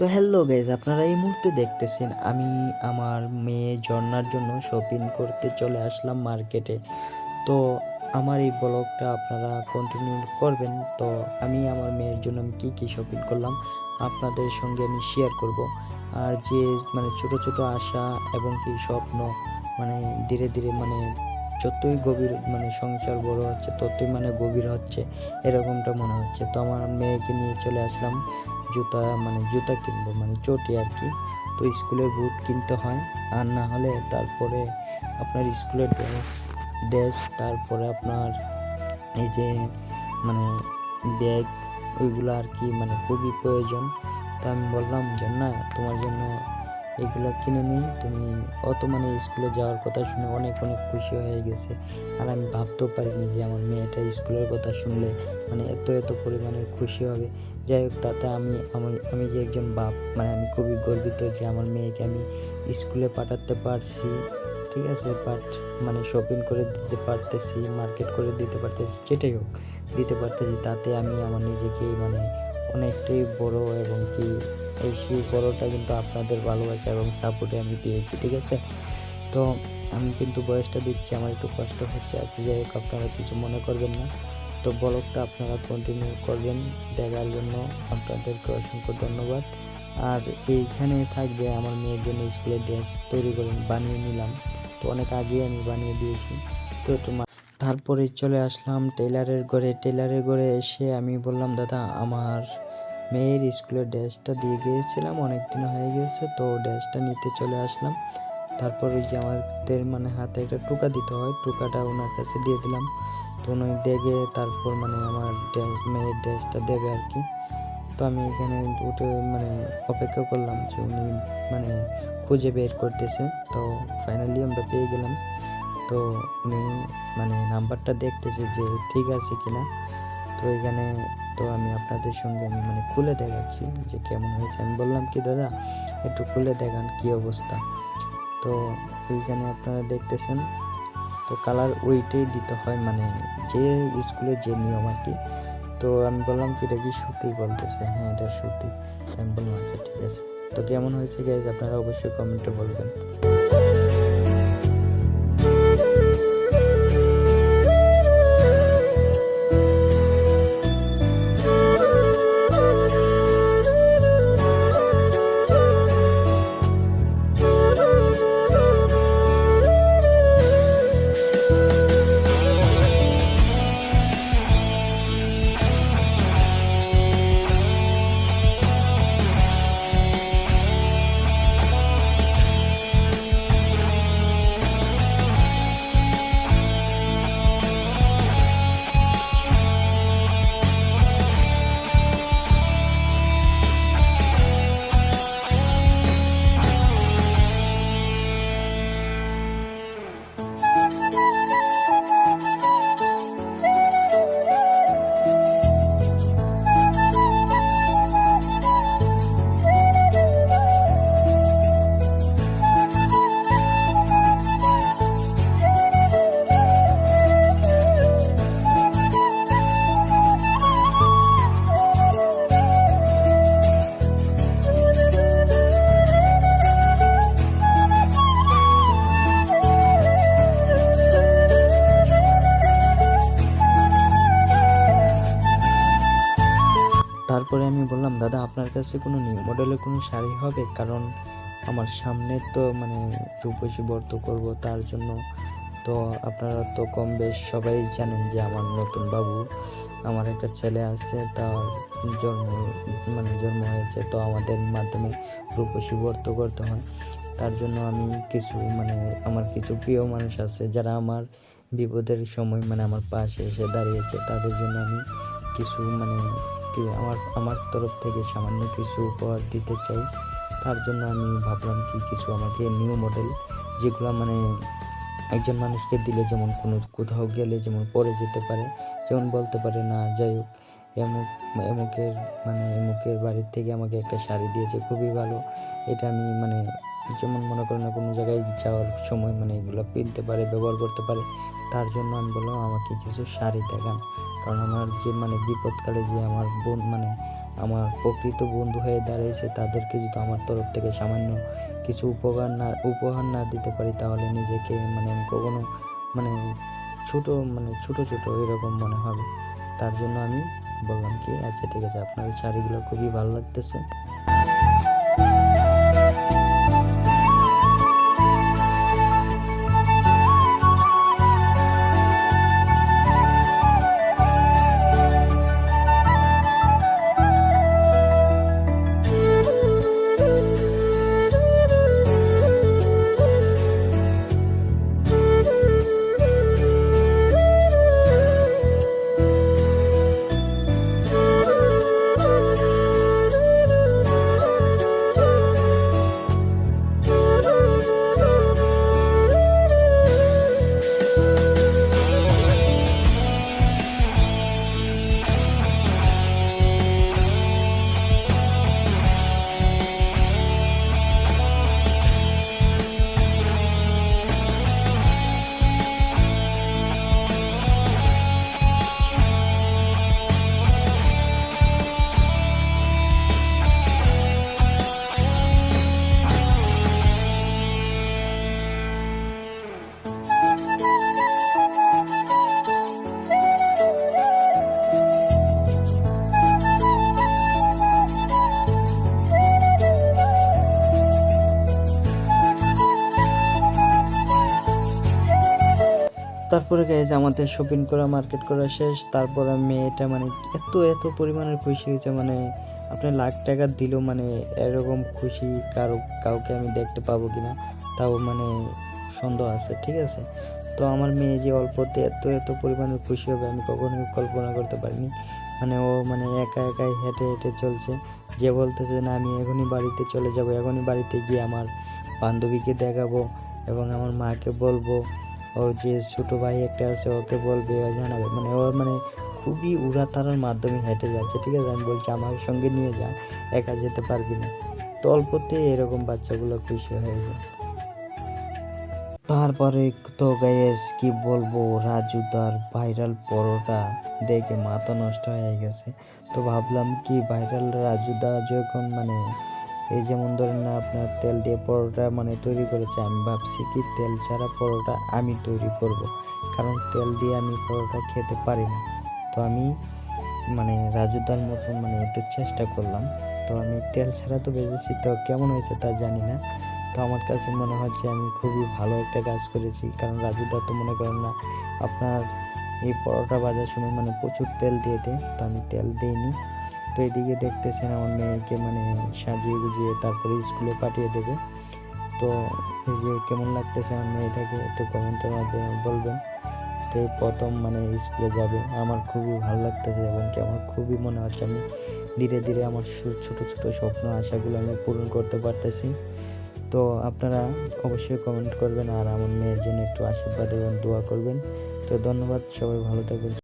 Guys আপনারা এই মুহূর্তে দেখতেছেন আমি আমার মেয়ে ঝর্ণার জন্য শপিং করতে চলে আসলাম মার্কেটে তো আমার এই ব্লগটা আপনারা কন্টিনিউ করবেন। তো আমি আমার মেয়ের জন্য আমি কী কী শপিং করলাম আপনাদের সঙ্গে আমি শেয়ার করব। আর যে মানে ছোট ছোট আশা এবং কি স্বপ্ন মানে ধীরে ধীরে মানে যতই গভীর মানে সংসার বড় হচ্ছে, ততই মানে গভীর হচ্ছে, এরকমটা মনে হচ্ছে। তো আমার মেয়েকে নিয়ে চলে আসলাম। জুতা মানে জুতা কিনবো মানে চটি আর কি। তো স্কুলের বুট কিনতে হয়। আর না হলে তারপরে আপনার স্কুলের ড্রেস ড্রেস, তারপরে আপনার এই যে মানে ব্যাগ, ওইগুলো আর কি মানে খুবই প্রয়োজন। তা আমি বললাম যে, না, তোমার জন্য এগুলো কিনে নিই। তুমি অত মানে স্কুলে যাওয়ার কথা শুনে অনেক অনেক খুশি হয়ে গেছে। আর আমি ভাবতেও পারিনি যে আমার মেয়েটা স্কুলের কথা শুনলে মানে এত এত পরিমাণে খুশি হবে। যাই হোক, তাতে আমি আমি আমি যে একজন বাপ মানে আমি খুবই গর্বিত যে আমার মেয়েকে আমি স্কুলে পাঠাতে পারছি। ঠিক আছে বাট মানে শপিং করে দিতে পারতেছি মার্কেট করে দিতে পারতেছি, যেটাই হোক দিতে পারতেছি। তাতে আমি আমার নিজেকে মানে অনেকটাই বড় এবং কি এই বড়টা কিন্তু আপনাদের ভালোবাসা এবং সাপোর্টে আমি পেয়েছি ঠিক আছে? তো আমি কিন্তু বয়সটা দিচ্ছি, আমার একটু কষ্ট হচ্ছে আছে যাই হোক, আপনারা কিছু মনে করবেন না। তো ব্লগটা আপনারা কন্টিনিউ করবেন, দেখার জন্য আপনাদেরকে অসংখ্য ধন্যবাদ। আর এইখানে থাকবে আমার মেয়ের জন্য স্কুলের ড্রেস তৈরি করে বানিয়ে নিলাম। তো অনেক আগে আমি বানিয়ে দিয়েছি। তো তোমার তারপরে চলে আসলাম টেলারের ঘরে টেলারের ঘরে এসে আমি বললাম, দাদা, আমার মেয়ের স্কুলের ড্রেসটা দিয়ে গিয়েছিলাম অনেক দিন হয়ে গিয়েছে, তো ড্রেসটা নিতে চলে আসলাম। তারপর ওই যে আমাদের মানে হাতে একটা টুকা দিতে হয়, টুকাটা ওনার কাছে দিয়ে দিলাম। তো উনি দেখে তারপর মানে আমার ড্রেস মেয়ের ড্রেসটা দেবে আর কি। তো আমি এখানে উঠে মানে অপেক্ষা করলাম যে উনি মানে খুঁজে বের করতেছে। তো ফাইনালি আমরা পেয়ে গেলাম। তো উনি মানে নাম্বারটা দেখতেছে যে ঠিক আছে কিনা। তো এখানে তো আমি আপনাদের সঙ্গে আমি মানে খুলে দেখাচ্ছি যে কেমন হয়েছে। আমি বললাম কি, দাদা, একটু খুলে দেখান কি অবস্থা? তো ওইখানে আপনারা দেখতেছেন, তো কালার ওইটাই দিতে হয় মানে যে স্কুলে যে নিয়ম আর কি। তো আমি বললাম কি, এটা কি সুতি বলতেছে হ্যাঁ এটা সত্যি। আমি বললাম আচ্ছা ঠিক আছে। তো কেমন হয়েছে গাইজ আপনারা অবশ্যই কমেন্টে বলবেন। কাছে কোনো নিউ মডেলের কোনো শাড়ি হবে? কারণ আমার সামনে তো মানে রূপসী ব্রত করব তার জন্য। তো আপনারা তো কম বেশ সবাই জানেন যে আমার নতুন বাবু, আমার একটা ছেলে আছে, তার জন্ম মানে জন্ম হয়েছে, তো আমাদের মাধ্যমে রূপসী ব্রত করতে হয়। তার জন্য আমি কিছু মানে আমার কিছু প্রিয় মানুষ আছে যারা আমার বিপদের সময় মানে আমার পাশে এসে দাঁড়িয়েছে। তাদের জন্য আমি কিছু মানে কি আমার আমার তরফ থেকে সামান্য কিছু উপহার দিতে চাই। তার জন্য আমি ভাবলাম কি কিছু আমাকে নিউ মডেল যেগুলো মানে একজন মানুষকে দিলে যেমন কোনো কোথাও গেলে যেমন পরে যেতে পারে, যেমন বলতে পারে, না, যাই হোক, এমুক, এমুকের মানে এমুকের বাড়ির থেকে আমাকে একটা শাড়ি দিয়েছে, খুবই ভালো। এটা আমি মানে যেমন মনে করেন না কোনো জায়গায় যাওয়ার সময় মানে এগুলো কিনতে পারে, ব্যবহার করতে পারে, তার জন্য আমি বললাম আমাকে কিছু শাড়ি দেখান। কারণ আমার যে মানে বিপদকালে যে আমার বোন মানে আমার প্রকৃত বন্ধু হয়ে দাঁড়িয়েছে, তাদেরকে যদি আমার তরফ থেকে সামান্য কিছু উপকার না, উপহার না দিতে পারি, তাহলে নিজেকে মানে আমি কখনো মানে ছোট মানে ছোট ছোট এরকম মনে হবে। তার জন্য আমি বললাম কি আচ্ছা ঠিক আছে আপনার শাড়িগুলো খুবই ভালো লাগতেছে। তারপরে গাইজ আমাদের শপিং করা মার্কেট করা শেষ, তারপরে মেয়েটা মানে এত এত পরিমাণের খুশি হয়েছে মানে আপনি লাখ টাকা দিলেও মানে এরকম খুশি কারও, কাউকে আমি দেখতে পাবো কিনা, তাও মানে সন্দেহ আছে, ঠিক আছে? তো আমার মেয়ে যে অল্পতে এত এত পরিমাণে খুশি হবে, আমি কখনোই কল্পনা করতে পারিনি। মানে ও মানে একা, একাই হেঁটে হেঁটে চলছে। যে বলতেছে, না, আমি এখনই বাড়িতে চলে যাব, এখনই বাড়িতে গিয়ে আমার বান্ধবীকে দেখাবো এবং আমার মাকে বলব। ওর যে ছোটো ভাই একটা আছে, ওকে বলবে জানাবে। মানে ও মানে খুবই উড়াতারার মাধ্যমে হেঁটে যাচ্ছে, ঠিক আছে? আমি বলছি, আমার সঙ্গে নিয়ে যা, একা যেতে পারবি না। তো অল্পতে এরকম বাচ্চাগুলো খুশি হয়ে যায়। তারপরে তো গাইস কি বলব, রাজু তার ভাইরাল পরোটা দেখে মাথা নষ্ট হয়ে গেছে। তো ভাবলাম কি ভাইরাল রাজুদা যখন মানে এই যেমন ধরেন না আপনার তেল দিয়ে পরোটা মানে তৈরি করেছে, আমি ভাবছি কি তেল ছাড়া পরোটা আমি তৈরি করব? কারণ তেল দিয়ে আমি পরোটা খেতে পারি না। তো আমি মানে রাজুদার মতন মানে একটু চেষ্টা করলাম। তো আমি তেল ছাড়া তো ভেজেছি তো কেমন হয়েছে তা জানি না। তো আমার কাছে মনে হচ্ছে আমি খুবই ভালো একটা কাজ করেছি, কারণ রাজুদা তো মনে করেন না আপনার এই পরোটা বাজার সময় মানে প্রচুর তেল দিয়ে দেয়। তো আমি তেল দিইনি। এদিকে দেখতেছেন আমার মেয়েকে মানে সাজিয়ে গুজিয়ে তারপরে স্কুলে পাঠিয়ে দেবে। তো এই যে কেমন লাগতেছে আমার মেয়েটাকে একটু কমেন্টের মাধ্যমে বলবেন। তো প্রথম মানে স্কুলে যাবে। আমার খুবই ভালো লাগতেছে এবং কি আমার খুবই মনে হচ্ছে আমি ধীরে ধীরে আমার ছোট ছোট স্বপ্ন, আশাগুলো আমি পূরণ করতে পারতেছি। তো আপনারা অবশ্যই কমেন্ট করবেন আর আমার মেয়ের জন্য একটু আশীর্বাদ এবং দোয়া করবেন। তো ধন্যবাদ, সবাই ভালো থাকবেন।